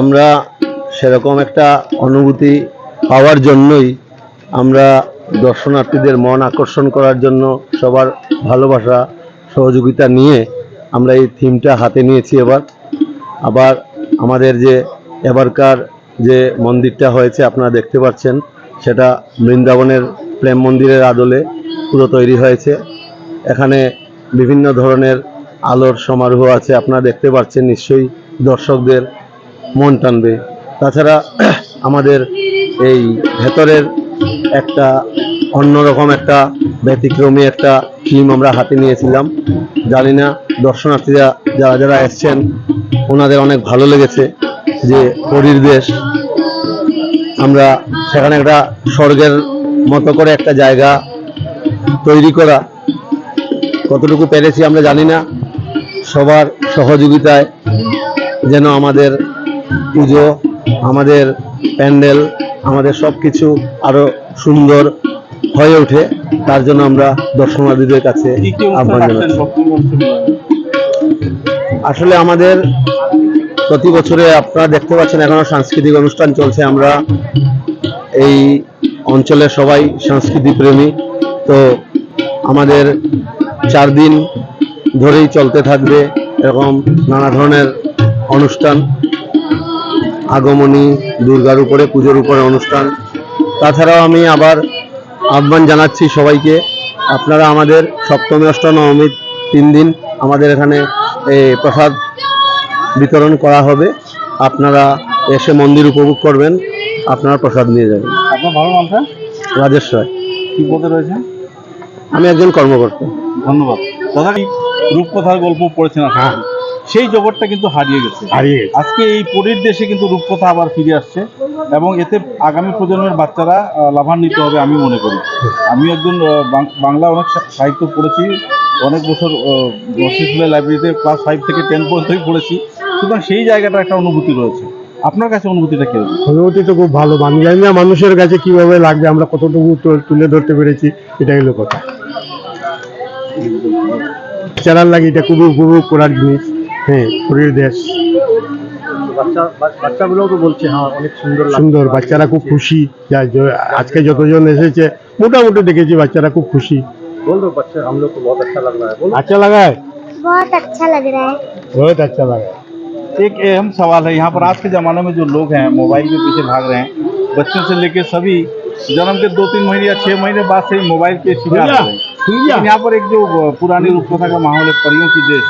আমরা সেরকম একটা অনুভূতি পাওয়ার জন্যই আমরা দর্শনার্থীদের মন আকর্ষণ করার জন্য সবার ভালোবাসা, সহযোগিতা নিয়ে আমরা এই থিমটা হাতে নিয়েছি এবার। আবার আমাদের যে এবারকার যে মন্দিরটা হয়েছে, আপনারা দেখতে পাচ্ছেন, সেটা বৃন্দাবনের প্রেম মন্দিরের আদলে পুরো তৈরি হয়েছে। এখানে বিভিন্ন ধরনের আলোর সমারোহ আছে, আপনারা দেখতে পাচ্ছেন নিশ্চয়ই দর্শকদের মন টানবে। তাছাড়া আমাদের এই ভেতরের একটা অন্যরকম একটা ব্যতিক্রমী একটা থিম আমরা হাতে নিয়েছিলাম। জানি না দর্শনার্থীরা যারা যারা এসছেন, ওনাদের অনেক ভালো লেগেছে যে পরীর দেশ। আমরা সেখানে একটা স্বর্গের মতো করে একটা জায়গা তৈরি করা কতটুকু পেরেছি আমরা জানি না। সবার সহযোগিতায় যেন আমাদের পুজো আমাদের প্যান্ডেল আমাদের সব কিছু আরও সুন্দর হয়ে ওঠে। তার জন্য আমরা দর্শনার্থীদের কাছে আহ্বান জানাচ্ছি। আসলে আমাদের প্রতি বছরে আপনারা দেখতে পাচ্ছেন এখনও সাংস্কৃতিক অনুষ্ঠান চলছে। আমরা এই অঞ্চলের সবাই সংস্কৃতি প্রেমী। তো আমাদের চার দিন ধরেই চলতে থাকবে এরকম নানা ধরনের অনুষ্ঠান। আগমনী দুর্গার উপরে পুজোর উপরে অনুষ্ঠান। তাছাড়াও আমি আবার আহ্বান জানাচ্ছি সবাইকে আপনারা আমাদের সপ্তমী অষ্টম নবমী তিন দিন আমাদের এখানে প্রসাদ বিতরণ করা হবে। আপনারা এসে মন্দির উপভোগ করবেন আপনারা প্রসাদ নিয়ে যাবেন। আপনার ভালো নামটা রাজেশ রায়। কি পদে রয়েছে আমি একজন কর্মকর্তা। ধন্যবাদ। দাদা রূপকথার গল্প পড়েছেন করি। সেই জগৎটা কিন্তু হারিয়ে গেছে। হারিয়ে গেছে। আজকে এই পরীর দেশে কিন্তু রূপকথা আবার ফিরে আসছে এবং এতে আগামী প্রজন্মের বাচ্চারা লাভান্বিত হবে আমি মনে করি। আমি একজন বাং- বাংলা অনেক সাহিত্য পড়েছি অনেক বছর নর্সি লাইব্রেরিতে ক্লাস ফাইভ থেকে টেন পর্যন্তই পড়েছি। সুতরাং সেই জায়গাটা একটা অনুভূতি রয়েছে। আপনার কাছে অনুভূতিটা কি অনুভূতি তো খুব ভালো। না মানুষের কাছে কীভাবে লাগবে আমরা কতটুকু তুলে ধরতে পেরেছি এটাই হলো কথা। চালার লাগে এটা খুবই উপভোগ করার জিনিস। হ্যাঁ পুরীর দেশ বাচ্চাগুলোও তো বলছে হ্যাঁ অনেক সুন্দর সুন্দর বাচ্চারা খুব খুশি যা- য- আজকে যতজন এসেছে মোটামুটি দেখেছি বাচ্চারা খুব খুশি बोल दो बच्चे हम लोग को बहुत अच्छा लग रहा है बोलो আচ্ছা লাগায় बहुत अच्छा लग रहा है बहुत अच्छा लगा एक अहम सवाल है यहाँ पर आज के ज़माने में जो लोग हैं मोबाइल के पीछे भाग रहे हैं बच्चों से लेके सभी जन्म के दो तीन महीने या छह महीने बाद से ही मोबाइल के शिकार हो रहे हैं लेकिन यहाँ पर एक जो पुरानी रूपकथा का माहौल है परियों की देश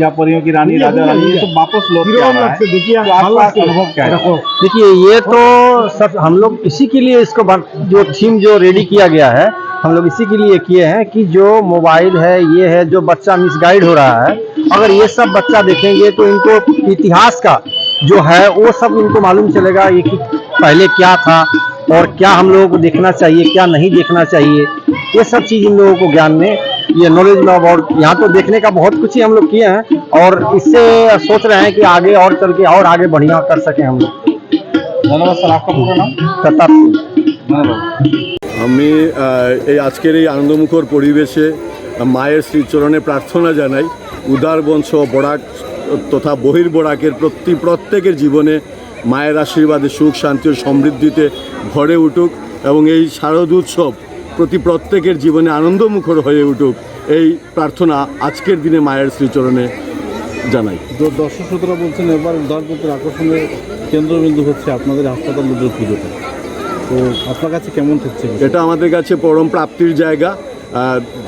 या परियों की रानी राजा रानी ये सब वापस लौट के आ रहा है। देखिए तो अनुभव क्या है? देखिए ये तो सब हम लोग इसी के लिए इसको जो थीम जो रेडी किया गया है हम लोग इसी के लिए किए हैं कि जो मोबाइल है ये है जो बच्चा मिसगाइड हो रहा है अगर ये सब बच्चा देखेंगे तो इनको इतिहास का जो है वो सब इनको मालूम चलेगा ये कि पहले क्या था और क्या हम लोगों को देखना चाहिए क्या नहीं देखना चाहिए। ये सब चीज़ इन लोगों को ज्ञान में ये नॉलेज में और यहाँ तो देखने का बहुत कुछ ही हम लोग किए हैं और इससे सोच रहे हैं कि आगे और चल के और आगे बढ़िया कर सकें हम लोग धन्यवाद सर आपका पूरा नाम प्रताप सिंह धन्यवाद আমি আহ, এই আজকের এই আনন্দমুখর পরিবেশে মায়ের শ্রীচরণে প্রার্থনা জানাই উদার বংশ বরাক তথা বহির্বরাকের প্রতি প্রত্যেকের জীবনে মায়ের আশীর্বাদে সুখ শান্তি ও সমৃদ্ধিতে ভরে উঠুক এবং এই শারদ উৎসব প্রতি প্রত্যেকের জীবনে আনন্দমুখর হয়ে উঠুক এই প্রার্থনা আজকের দিনে মায়ের শ্রীচরণে জানাই। দর্শক শ্রোতরা বলছেন এবার উদারপত্র আকর্ষণের কেন্দ্রবিন্দু হচ্ছে আপনাদের হাসপাতাল দুর্গের পুজোটা। তো আপনার কাছে কেমন থাকছে এটা আমাদের কাছে পরম প্রাপ্তির জায়গা।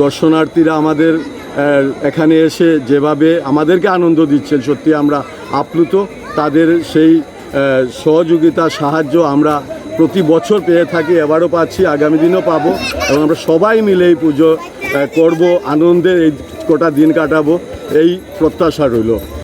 দর্শনার্থীরা আমাদের এখানে এসে যেভাবে আমাদেরকে আনন্দ দিচ্ছেন সত্যি আমরা আপ্লুত। তাদের সেই সহযোগিতা সাহায্য আমরা প্রতি বছর পেয়ে থাকি, এবারও পাচ্ছি, আগামী দিনও পাবো। এবং আমরা সবাই মিলে এই পুজো করব আনন্দের এই কটা দিন কাটাবো, এই প্রত্যাশা রইল।